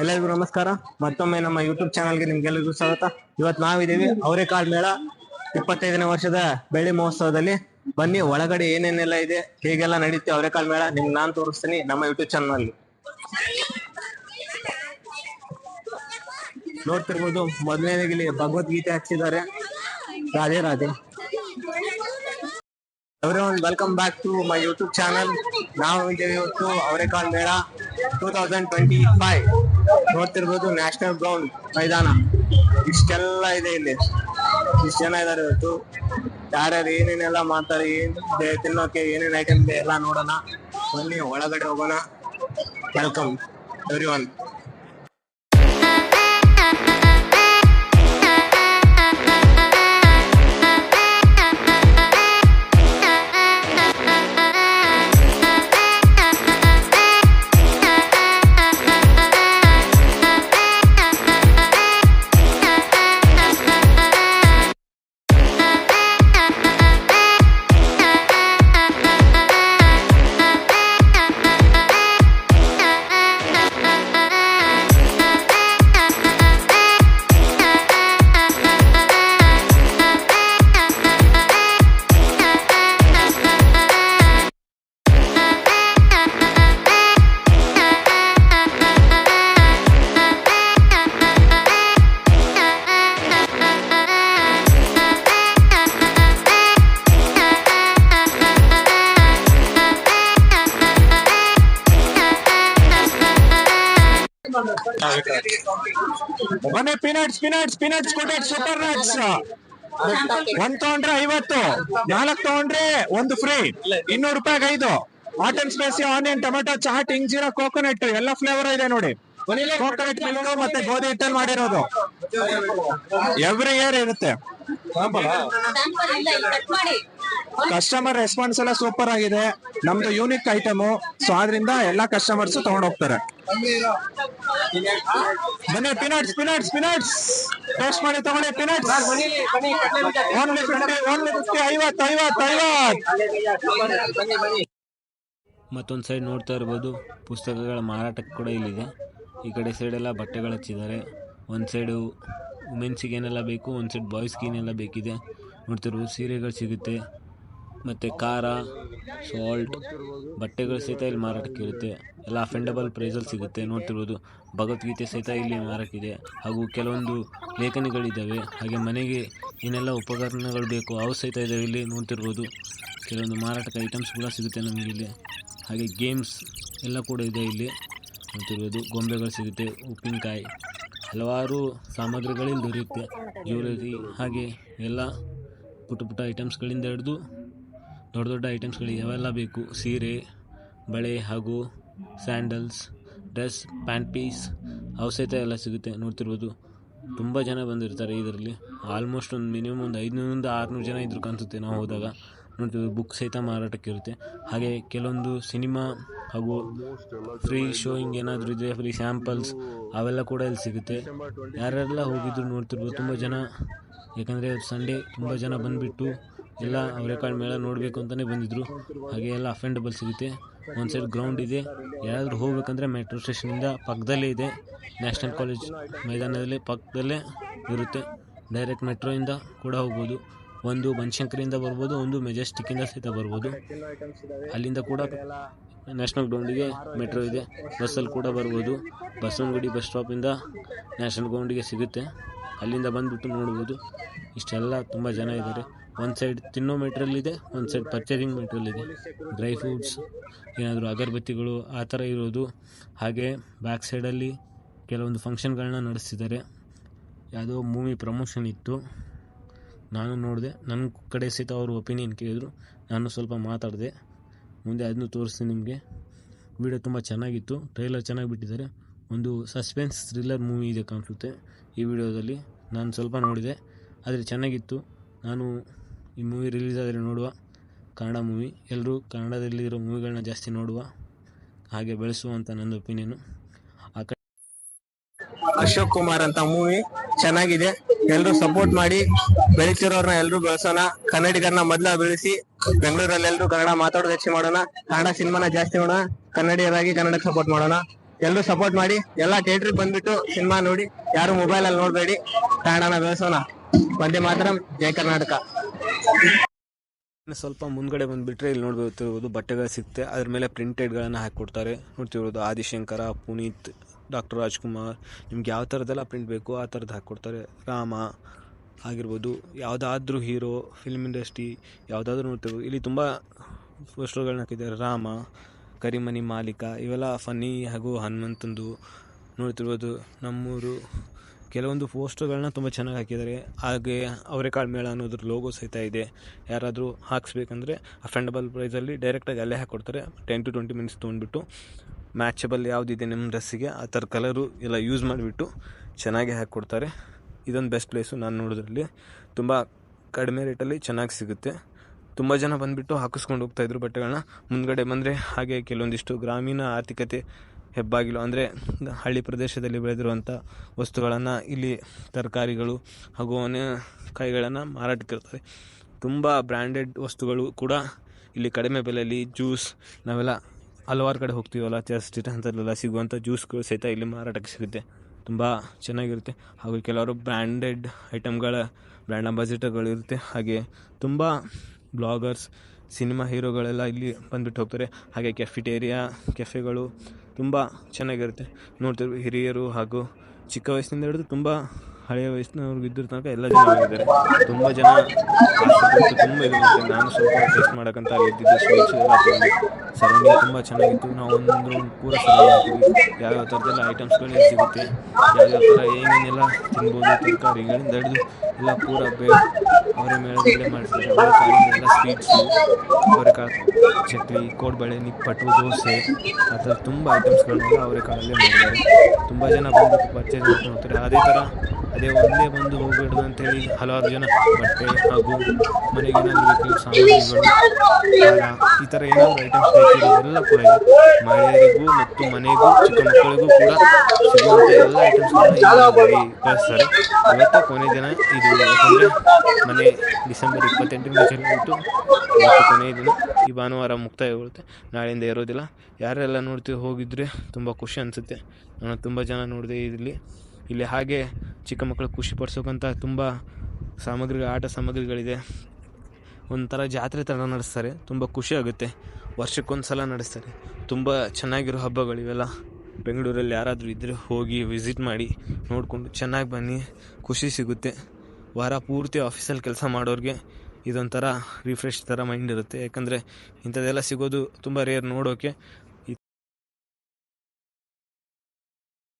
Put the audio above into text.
ಎಲ್ಲರಿಗೂ ನಮಸ್ಕಾರ. ಮತ್ತೊಮ್ಮೆ ನಮ್ಮ ಯೂಟ್ಯೂಬ್ ಚಾನಲ್ಗೆ ನಿಮ್ಗೆಲ್ಲರಿಗೂ ಸ್ವಾಗತ. ಇವತ್ತು ನಾವಿದ್ದೀವಿ ಅವರೆಕಾಳು ಮೇಳ, ಇಪ್ಪತ್ತೈದನೇ ವರ್ಷದ ಬೆಳ್ಳಿ ಮಹೋತ್ಸವದಲ್ಲಿ. ಬನ್ನಿ, ಒಳಗಡೆ ಏನೇನೆಲ್ಲ ಇದೆ, ಹೇಗೆಲ್ಲ ನಡೆಯುತ್ತೆ ಅವರೆಕಾಳು ಮೇಳ, ನಿಮ್ಗೆ ನಾನು ತೋರಿಸ್ತೀನಿ ನಮ್ಮ ಯೂಟ್ಯೂಬ್ ಚಾನಲ್ ನೋಡ್ತಿರ್ಬೋದು ಮೊದಲನೇದಾಗಿ ಇಲ್ಲಿ ಭಗವದ್ಗೀತೆ ಹಚ್ಚಿದ್ದಾರೆ Radhe Radhe. Everyone welcome back to my YouTube channel ನಾವು ಇದ್ದೇವೆ ಇವತ್ತು ಅವರೆಕಾಳು ಮೇಳ. ಟೂ ತೌಸಂಡ್ ಟ್ವೆಂಟಿ ಫೈವ್ ನೋಡ್ತಿರ್ಬೋದು ನ್ಯಾಷನಲ್ ಗ್ರೌಂಡ್ ಮೈದಾನ. ಇಷ್ಟೆಲ್ಲ ಇದೆ ಇಲ್ಲಿ. ಇಷ್ಟು ಜನ ಇದಾರೆ ಇವತ್ತು. ಯಾರ್ಯಾರು ಏನೇನೆಲ್ಲ ಮಾಡ್ತಾರೆ, ಏನ್ ತಿನ್ನೋಕೆ, ಏನೇನ್ ಐಟಮ್ ಇದೆ ಎಲ್ಲ ನೋಡೋಣ. ಬನ್ನಿ, ಒಳಗಡೆ ಹೋಗೋಣ. ವೆಲ್ಕಮ್ ಎವ್ರಿ ಒನ್ ಬನ್ನಿ ಪಿನಟ್ಸ್ ಪಿನಟ್ಸ್ ಪಿನಟ್ಸ್ ಕೊಟ್ಟ ಸೂಪರ್ ನಟ್ಸ್ ಒಂದ್ ತಗೊಂಡ್ರೆ ಐವತ್ತು ನಾಲ್ಕ್ ತಗೊಂಡ್ರೆ ಒಂದು ಫ್ರೀ ಇನ್ನೂರು ರೂಪಾಯಿಗೆ ಐದು. Hot and spicy onion tomato chaat ಇಂಜಿರ coconut ಎಲ್ಲ ಫ್ಲೇವರ್ ಇದೆ ನೋಡಿ. ಕೋಕೋನಟ್ ಮಿಲ್ಕ್ ಮತ್ತೆ ಗೋಧಿ ಹಿಟ್ಟಲ್ಲಿ ಮಾಡಿರೋದು. ಎವ್ರಿ ಇಯರ್ ಇರುತ್ತೆ. ಕಸ್ಟಮರ್ ರೆಸ್ಪಾನ್ಸ್ ಎಲ್ಲ ಸೂಪರ್ ಆಗಿದೆ. ನಮ್ದು ಯೂನಿಕ್ ಐಟಮ್ ಸೊ ಆದ್ರಿಂದ ಎಲ್ಲಾ ಕಸ್ಟಮರ್ಸ್ ತಗೊಂಡ್ ಹೋಗ್ತಾರೆ. ಬನ್ನಿ ಪಿನಟ್ಸ್ ಪಿನಟ್ಸ್ ಪಿನಟ್ಸ್ ಟೇಸ್ಟ್ ಮಾಡಿ ತಗೊಳ್ಳಿ ಪಿನಟ್ಸ್ ಮತ್ತೊಂದು ಸೈಡ್ ನೋಡ್ತಾ ಇರ್ಬೋದು. ಪುಸ್ತಕಗಳ ಮಾರಾಟಕ್ಕೆ ಕೂಡ ಇಲ್ಲಿದೆ. ಈ ಕಡೆ ಸೈಡೆಲ್ಲ ಬಟ್ಟೆಗಳು ಹಚ್ಚಿದ್ದಾರೆ. ಒಂದು ಸೈಡು ವುಮೆನ್ಸಿಗೆ ಏನೆಲ್ಲ ಬೇಕು, ಒಂದು ಸೈಡ್ ಬಾಯ್ಸ್ಗೆ ಏನೆಲ್ಲ ಬೇಕಿದೆ. ನೋಡ್ತಿರ್ಬೋದು, ಸೀರೆಗಳು ಸಿಗುತ್ತೆ. ಮತ್ತು ಖಾರ ಸಾಲ್ಟ್ ಬಟ್ಟೆಗಳು ಸಹಿತ ಇಲ್ಲಿ ಮಾರಾಟಕ್ಕೆ ಇರುತ್ತೆ. ಎಲ್ಲ ಅಫೆಂಡಬಲ್ ಪ್ರೈಸಲ್ಲಿ ಸಿಗುತ್ತೆ. ನೋಡ್ತಿರ್ಬೋದು, ಭಗವದ್ಗೀತೆ ಸಹಿತ ಇಲ್ಲಿ ಮಾರಾಟಕ್ಕಿದೆ. ಹಾಗೂ ಕೆಲವೊಂದು ಲೇಖನಿಗಳಿದ್ದಾವೆ. ಹಾಗೆ ಮನೆಗೆ ಏನೆಲ್ಲ ಉಪಕರಣಗಳು ಬೇಕು. ಅವು ಸಹಿತ ಇದ್ದಾವೆ ಇಲ್ಲಿ. ನೋಡ್ತಿರ್ಬೋದು, ಕೆಲವೊಂದು ಮಾರಾಟಕ್ಕೆ ಐಟಮ್ಸ್ ಕೂಡ ಸಿಗುತ್ತೆ ನಮಗೆ ಇಲ್ಲಿ. ಹಾಗೆ ಗೇಮ್ಸ್ ಎಲ್ಲ ಕೂಡ ಇದೆ ಇಲ್ಲಿ. ನೋಡ್ತಿರ್ಬೋದು, ಗೊಂಬೆಗಳು ಸಿಗುತ್ತೆ, ಉಪ್ಪಿನಕಾಯಿ. ಹಲವಾರು ಸಾಮಗ್ರಿಗಳಿಂದ ದೊರೆಯುತ್ತೆ. ಜ್ಯುವೆಲರಿ ಹಾಗೆ ಎಲ್ಲ ಪುಟ್ಟ ಪುಟ್ಟ ಐಟಮ್ಸ್ಗಳಿಂದ ಹಿಡಿದು ದೊಡ್ಡ ದೊಡ್ಡ ಐಟಮ್ಸ್ಗಳು ಯಾವೆಲ್ಲ ಬೇಕು? ಸೀರೆ, ಬಳೆ ಹಾಗೂ ಸ್ಯಾಂಡಲ್ಸ್ ಡ್ರೆಸ್ ಪ್ಯಾಂಟ್ ಪೀಸ್ ಅವು ಸಹಿತ ಎಲ್ಲ ಸಿಗುತ್ತೆ. ನೋಡ್ತಿರ್ಬೋದು, ತುಂಬ ಜನ ಬಂದಿರ್ತಾರೆ ಇದರಲ್ಲಿ. ಆಲ್ಮೋಸ್ಟ್ ಒಂದು ಮಿನಿಮಮ್ ಒಂದು ಐದುನೂರಿಂದ ಆರುನೂರು ಜನ ಇದ್ರು ಕಾಣಿಸುತ್ತೆ ನಾವು ಹೋದಾಗ. ನೋಡ್ತೀವಿ ಬುಕ್ ಸಹಿತ ಮಾರಾಟಕ್ಕಿರುತ್ತೆ. ಹಾಗೆ ಕೆಲವೊಂದು ಸಿನಿಮಾ ಹಾಗೂ ಫ್ರೀ ಶೋಯಿಂಗ್ ಏನಾದರೂ ಇದೆ ಫ್ರೀ ಸ್ಯಾಂಪಲ್ಸ್ ಅವೆಲ್ಲ ಕೂಡ ಇಲ್ಲಿ ಸಿಗುತ್ತೆ. ಯಾರೆಲ್ಲ ಹೋಗಿದ್ರು ನೋಡ್ತಿರ್ಬೋದು, ತುಂಬ ಜನ. ಯಾಕಂದರೆ ಸಂಡೇ ತುಂಬ ಜನ ಬಂದುಬಿಟ್ಟು ಎಲ್ಲ ಅವರೆಕಾಳು ಮೇಳ ನೋಡಬೇಕು ಅಂತಲೇ ಬಂದಿದ್ದರು ಹಾಗೆ ಎಲ್ಲ ಅಫೆಂಡಬಲ್ ಸಿಗುತ್ತೆ. ಒಂದು ಸೈಡ್ ಗ್ರೌಂಡ್ ಇದೆ. ಯಾರಾದರೂ ಹೋಗ್ಬೇಕಂದ್ರೆ ಮೆಟ್ರೋ ಸ್ಟೇಷನಿಂದ ಪಕ್ಕದಲ್ಲೇ ಇದೆ. ನ್ಯಾಷನಲ್ ಕಾಲೇಜ್ ಮೈದಾನದಲ್ಲಿ ಪಕ್ಕದಲ್ಲೇ ಇರುತ್ತೆ. ಡೈರೆಕ್ಟ್ ಮೆಟ್ರೋಯಿಂದ ಕೂಡ ಹೋಗ್ಬೋದು. ಒಂದು ಬನಶಂಕರಿಯಿಂದ ಬರ್ಬೋದು, ಒಂದು ಮೆಜೆಸ್ಟಿಕ್ಕಿಂದ ಸಹಿತ ಬರ್ಬೋದು. ಅಲ್ಲಿಂದ ಕೂಡ ನ್ಯಾಷನಲ್ ಗ್ರೌಂಡಿಗೆ ಮೆಟ್ರೋ ಇದೆ. ಬಸ್ಸಲ್ಲಿ ಕೂಡ ಬರ್ಬೋದು. ಬಸವನಗುಡಿ ಬಸ್ ಸ್ಟಾಪಿಂದ ನ್ಯಾಷನಲ್ ಗ್ರೌಂಡಿಗೆ ಸಿಗುತ್ತೆ. ಅಲ್ಲಿಂದ ಬಂದುಬಿಟ್ಟು ನೋಡ್ಬೋದು. ಇಷ್ಟೆಲ್ಲ ತುಂಬ ಜನ ಇದ್ದಾರೆ. ಒಂದು ಸೈಡ್ ತಿನ್ನೋ ಮೆಟ್ರಲ್ಲಿದೆ ಒಂದು ಸೈಡ್ ಪರ್ಚೇಸಿಂಗ್ ಮೆಟ್ರಲ್ಲಿದೆ ಡ್ರೈ ಫ್ರೂಟ್ಸ್ ಏನಾದರೂ ಅಗರಬತ್ತಿಗಳು ಆ ಥರ ಇರೋದು. ಹಾಗೆ ಬ್ಯಾಕ್ ಸೈಡಲ್ಲಿ ಕೆಲವೊಂದು ಫಂಕ್ಷನ್ಗಳನ್ನ ನಡೆಸ್ತಿದ್ದಾರೆ. ಯಾವುದೋ ಮೂವಿ ಪ್ರಮೋಷನ್ ಇತ್ತು. ನಾನು ನೋಡಿದೆ. ನನ್ನ ಕಡೆ ಸಹಿತ ಅವರು ಒಪಿನಿಯನ್ ಕೇಳಿದರು. ನಾನು ಸ್ವಲ್ಪ ಮಾತಾಡಿದೆ. ಮುಂದೆ ಅದನ್ನು ತೋರಿಸ್ತೀನಿ ನಿಮಗೆ. ವಿಡಿಯೋ ತುಂಬ ಚೆನ್ನಾಗಿತ್ತು. ಟ್ರೈಲರ್ ಚೆನ್ನಾಗಿ ಬಿಟ್ಟಿದ್ದಾರೆ. ಒಂದು ಸಸ್ಪೆನ್ಸ್ ಥ್ರಿಲ್ಲರ್ ಮೂವಿ ಇದೆ ಕಾಣಿಸುತ್ತೆ ಈ ವಿಡಿಯೋದಲ್ಲಿ ನಾನು ಸ್ವಲ್ಪ ನೋಡಿದೆ. ಆದರೆ ಚೆನ್ನಾಗಿತ್ತು. ನಾನು ಈ ಮೂವಿ ರಿಲೀಸ್ ಆದರೆ ನೋಡುವ. ಕನ್ನಡ ಮೂವಿ ಎಲ್ಲರೂ ಕನ್ನಡದಲ್ಲಿರೋ ಮೂವಿಗಳನ್ನ ಜಾಸ್ತಿ ನೋಡುವ. ಹಾಗೆ ಬೆಳೆಸುವಂತ ನನ್ನ ಒಪಿನಿಯನ್ ಅಶೋಕ್ ಕುಮಾರ್ ಅಂತ ಮೂವಿ ಚೆನ್ನಾಗಿದೆ. ಎಲ್ಲರೂ ಸಪೋರ್ಟ್ ಮಾಡಿ. ಬೆಳಿತಿರೋರ್ನ ಎಲ್ಲರೂ ಬೆಳೆಸೋಣ. ಕನ್ನಡಿಗರನ್ನ ಮೊದಲ ಬೆಳೆಸಿ. ಬೆಂಗಳೂರಲ್ಲಿ ಎಲ್ರು ಕನ್ನಡ ಮಾತಾಡೋದು ಹೆಚ್ಚು ಮಾಡೋಣ. ಕನ್ನಡ ಸಿನಿಮಾನ ಜಾಸ್ತಿ ಮಾಡೋಣ. ಕನ್ನಡಿಯರಾಗಿ ಕನ್ನಡಕ್ಕೆ ಸಪೋರ್ಟ್ ಮಾಡೋಣ. ಎಲ್ಲರೂ ಸಪೋರ್ಟ್ ಮಾಡಿ, ಎಲ್ಲಾ ಥಿಯೇಟರ್ ಬಂದ್ಬಿಟ್ಟು ಸಿನಿಮಾ ನೋಡಿ, ಯಾರು ಮೊಬೈಲ್ ಅಲ್ಲಿ ನೋಡ್ಬೇಡಿ. ಕನ್ನಡನ ಬೆಳೆಸೋಣ. ಒಂದೇ ಮಾತ್ರ ಜಯ ಕರ್ನಾಟಕ. ಸ್ವಲ್ಪ ಮುಂದ್ಗಡೆ ಬಂದುಬಿಟ್ರೆ ಇಲ್ಲಿ ನೋಡ್ಬೋತಿರ್ಬೋದು ಬಟ್ಟೆಗಳು ಸಿಗುತ್ತೆ. ಅದ್ರ ಮೇಲೆ ಪ್ರಿಂಟೆಡ್ಗಳನ್ನು ಹಾಕಿಕೊಡ್ತಾರೆ. ನೋಡ್ತಿರೋದು ಆದಿಶಂಕರ, ಪುನೀತ್ ಡಾಕ್ಟರ್ ರಾಜ್ಕುಮಾರ್. ನಿಮ್ಗೆ ಯಾವ ಥರದ್ದೆಲ್ಲ ಪ್ರಿಂಟ್ ಬೇಕು ಆ ಥರದ್ದು ಹಾಕ್ಕೊಡ್ತಾರೆ. ರಾಮ ಆಗಿರ್ಬೋದು, ಯಾವುದಾದ್ರೂ ಹೀರೋ ಫಿಲ್ಮ್ ಇಂಡಸ್ಟ್ರಿ ಯಾವುದಾದ್ರೂ ನೋಡ್ತಿರ್ಬೋದು. ಇಲ್ಲಿ ತುಂಬ ಪೋಸ್ಟರ್ಗಳನ್ನ ಹಾಕಿದ್ದಾರೆ. ರಾಮ, ಕರಿಮನಿ ಮಾಲೀಕ, ಇವೆಲ್ಲ ಫನ್ನಿ ಹಾಗೂ ಹನುಮಂತಂದು ನೋಡ್ತಿರ್ಬೋದು. ನಮ್ಮೂರು ಕೆಲವೊಂದು ಪೋಸ್ಟರ್ಗಳನ್ನ ತುಂಬ ಚೆನ್ನಾಗಿ ಹಾಕಿದ್ದಾರೆ. ಹಾಗೆ ಅವರೆಕಾಳು ಮೇಳ ಅನ್ನೋದ್ರ ಲೋಗೋ ಸಹಿತ ಇದೆ. ಯಾರಾದರೂ ಹಾಕ್ಸ್ಬೇಕಂದ್ರೆ ಅಫೆಂಡಬಲ್ ಪ್ರೈಸಲ್ಲಿ ಡೈರೆಕ್ಟಾಗಿ ಅಲ್ಲೇ ಹಾಕ್ಕೊಡ್ತಾರೆ ಟೆನ್ ಟು ಟ್ವೆಂಟಿ ಮಿನಿಟ್ಸ್ ತೊಗೊಂಡ್ಬಿಟ್ಟು ಮ್ಯಾಚಬಲ್ ಯಾವುದಿದೆ ನಿಮ್ಮ ಡ್ರೆಸ್ಸಿಗೆ ಆ ಥರ ಕಲರು ಎಲ್ಲ ಯೂಸ್ ಮಾಡಿಬಿಟ್ಟು ಚೆನ್ನಾಗಿ ಹಾಕ್ಕೊಡ್ತಾರೆ ಇದೊಂದು ಬೆಸ್ಟ್ ಪ್ಲೇಸು ನಾನು ನೋಡೋದ್ರಲ್ಲಿ. ತುಂಬ ಕಡಿಮೆ ರೇಟಲ್ಲಿ ಚೆನ್ನಾಗಿ ಸಿಗುತ್ತೆ. ತುಂಬ ಜನ ಬಂದುಬಿಟ್ಟು ಹಾಕಿಸ್ಕೊಂಡು ಹೋಗ್ತಾಯಿದ್ರು ಬಟ್ಟೆಗಳನ್ನ ಮುಂದ್ಗಡೆ ಬಂದರೆ ಹಾಗೆ ಕೆಲವೊಂದಿಷ್ಟು ಗ್ರಾಮೀಣ ಆರ್ಥಿಕತೆ ಹೆಬ್ಬಾಗಿಲು ಅಂದರೆ ಹಳ್ಳಿ ಪ್ರದೇಶದಲ್ಲಿ ಬೆಳೆದಿರುವಂಥ ವಸ್ತುಗಳನ್ನು ಇಲ್ಲಿ ತರಕಾರಿಗಳು ಹಾಗೂ ಅನೇ ಕಾಯಿಗಳನ್ನು ಮಾರಾಟಕ್ಕಿರ್ತವೆ ತುಂಬ ಬ್ರ್ಯಾಂಡೆಡ್ ವಸ್ತುಗಳು ಕೂಡ ಇಲ್ಲಿ ಕಡಿಮೆ ಬೆಲೆಯಲ್ಲಿ ಜ್ಯೂಸ್ ನಾವೆಲ್ಲ ಹಲವಾರು ಕಡೆ ಹೋಗ್ತೀವಲ್ಲ ಚರ್ಚ್ ಸ್ಟ್ರೀಟ್ ಅಂತಲ್ಲೆಲ್ಲ ಸಿಗುವಂಥ ಜ್ಯೂಸ್ಗಳು ಸಹಿತ ಇಲ್ಲಿ ಮಾರಾಟಕ್ಕೆ ಸಿಗುತ್ತೆ. ತುಂಬ ಚೆನ್ನಾಗಿರುತ್ತೆ. ಹಾಗೂ ಕೆಲವರು ಬ್ರ್ಯಾಂಡೆಡ್ ಐಟಮ್ಗಳ ಬ್ರ್ಯಾಂಡ್ ಅಂಬಾಸಿಡರ್ಗಳು ಇರುತ್ತೆ. ಹಾಗೆ ತುಂಬ ಬ್ಲಾಗರ್ಸ್ ಸಿನಿಮಾ ಹೀರೋಗಳೆಲ್ಲ ಇಲ್ಲಿ ಬಂದುಬಿಟ್ಟು ಹೋಗ್ತಾರೆ. ಹಾಗೆ ಕೆಫಿಟೇರಿಯಾ ಕೆಫೆಗಳು ತುಂಬ ಚೆನ್ನಾಗಿರುತ್ತೆ. ನೋಡ್ತಿರ್ಬೋದು ಹಿರಿಯರು ಹಾಗೂ ಚಿಕ್ಕ ವಯಸ್ಸಿನಿಂದ ಹಿಡಿದು ತುಂಬ ಹಳೆಯ ವಯಸ್ಸಿನವ್ರಿಗೆ ಇದ್ರ ತನಕ ಎಲ್ಲ ಜನ ಇದ್ದಾರೆ. ತುಂಬ ಜನ ತುಂಬ ಇದು ನಾನು ಸ್ವಲ್ಪ ಟೇಸ್ಟ್ ಮಾಡೋಕ್ಕಂತ ಇದ್ದಿದ್ದು. ಸ್ವೀಟ್ಸ್ ಎಲ್ಲ ಸರೌಂಡಿಂಗ್ ತುಂಬ ಚೆನ್ನಾಗಿತ್ತು. ನಾವು ಒಂದು ಪೂರ ಸರೌಂಡಿಂಗ್ ಯಾವ್ಯಾವ ಥರದ್ದೆಲ್ಲ ಐಟಮ್ಸ್ಗಳು ಸಿಗುತ್ತೆ, ಯಾವ್ಯಾವ ಥರ ಏನೇನೆಲ್ಲ ತಿನ್ಬೋದು ತರಕಾರಿಗಳಿಂದ ಹಿಡಿದು ಎಲ್ಲ ಪೂರ ಬೇ ಅವರ ಮೇಳದಲ್ಲೇ ಮಾಡ್ತಾರೆ ಅವರೆಕಾಳಿಂದ ಎಲ್ಲ ಸ್ವೀಟ್ಸು ಅವರೆಕಾಳು ಚಕ್ಲಿ ಕೋಡ್ಬಳೆ, ನಿಪ್ಪಟ್ಟು, ದೋಸೆ, ಆ ಥರ ತುಂಬ ಐಟಮ್ಸ್ಗಳನ್ನೆಲ್ಲ ಅವರೆಕಾಳಲ್ಲೇ ಮಾಡ್ತಾರೆ ತುಂಬ ಜನ ಬಂದು ಪರ್ಚೇಸ್ ಮಾಡ್ಕೊಂಡು ಅದೇ ಥರ ಅದೇ ಒಂದೇ ಬಂದು ಹೋಗ್ಬಿಡ್ದು ಅಂತೇಳಿ ಹಲವಾರು ಜನ ಬಟ್ಟೆ ಹಾಗೂ ಮನೆಗೆ ಏನಾದ್ರು ಸಾಮಾನುಗಳು ಈ ಥರ ಏನಾದರೂ ಐಟಮ್ಸ್ ಬೇಕಿರೋದೆಲ್ಲ ಕೂಡ ಮಹಿಳೆಯರಿಗೂ ಮತ್ತು ಮನೆಗೂ, ಚಿಕ್ಕ ಮಕ್ಕಳಿಗೂ ಕೂಡ ಸಿಗುವಂಥ ಎಲ್ಲ ಐಟಮ್ಸ್ಗಳನ್ನು ಕಳಿಸ್ತಾರೆ. ಇವತ್ತು ಕೊನೆ ದಿನ ಇದು, ಯಾಕಂದರೆ ಮನೆ ಡಿಸೆಂಬರ್ ಇಪ್ಪತ್ತೆಂಟರಿಂದ ಚಲಿಬಿಟ್ಟು ಇವತ್ತು ಕೊನೆಯ ದಿನ. ಈ ಭಾನುವಾರ ಮುಕ್ತಾಯಗೊಳ್ಳುತ್ತೆ. ನಾಳೆಯಿಂದ ಇರೋದಿಲ್ಲ. ಯಾರೆಲ್ಲ ನೋಡ್ತೀವಿ ಹೋಗಿದ್ರೆ ತುಂಬ ಖುಷಿ ಅನಿಸುತ್ತೆ. ನಾನು ತುಂಬ ಜನ ನೋಡಿದೆ ಇಲ್ಲಿ ಇಲ್ಲಿ ಹಾಗೆ ಚಿಕ್ಕ ಮಕ್ಕಳು ಖುಷಿ ಪಡಿಸೋಕ್ಕಂತ ತುಂಬ ಸಾಮಗ್ರಿ ಆಟ ಸಾಮಗ್ರಿಗಳಿದೆ. ಒಂಥರ ಜಾತ್ರೆ ಥರ ನಡೆಸ್ತಾರೆ. ತುಂಬ ಖುಷಿ ಆಗುತ್ತೆ. ವರ್ಷಕ್ಕೊಂದು ಸಲ ನಡೆಸ್ತಾರೆ. ತುಂಬ ಚೆನ್ನಾಗಿರೋ ಹಬ್ಬಗಳು ಇವೆಲ್ಲ ಬೆಂಗಳೂರಲ್ಲಿ ಯಾರಾದರೂ ಇದ್ದರೆ ಹೋಗಿ ವಿಸಿಟ್ ಮಾಡಿ ನೋಡಿಕೊಂಡು ಚೆನ್ನಾಗಿ ಬನ್ನಿ. ಖುಷಿ ಸಿಗುತ್ತೆ. ವಾರ ಪೂರ್ತಿ ಆಫೀಸಲ್ಲಿ ಕೆಲಸ ಮಾಡೋರಿಗೆ ಇದೊಂಥರ ರಿಫ್ರೆಶ್ ಥರ ಮೈಂಡ್ ಇರುತ್ತೆ. ಯಾಕಂದರೆ ಇಂಥದ್ದೆಲ್ಲ ಸಿಗೋದು ತುಂಬ ರೇರ್ ನೋಡೋಕ್ಕೆ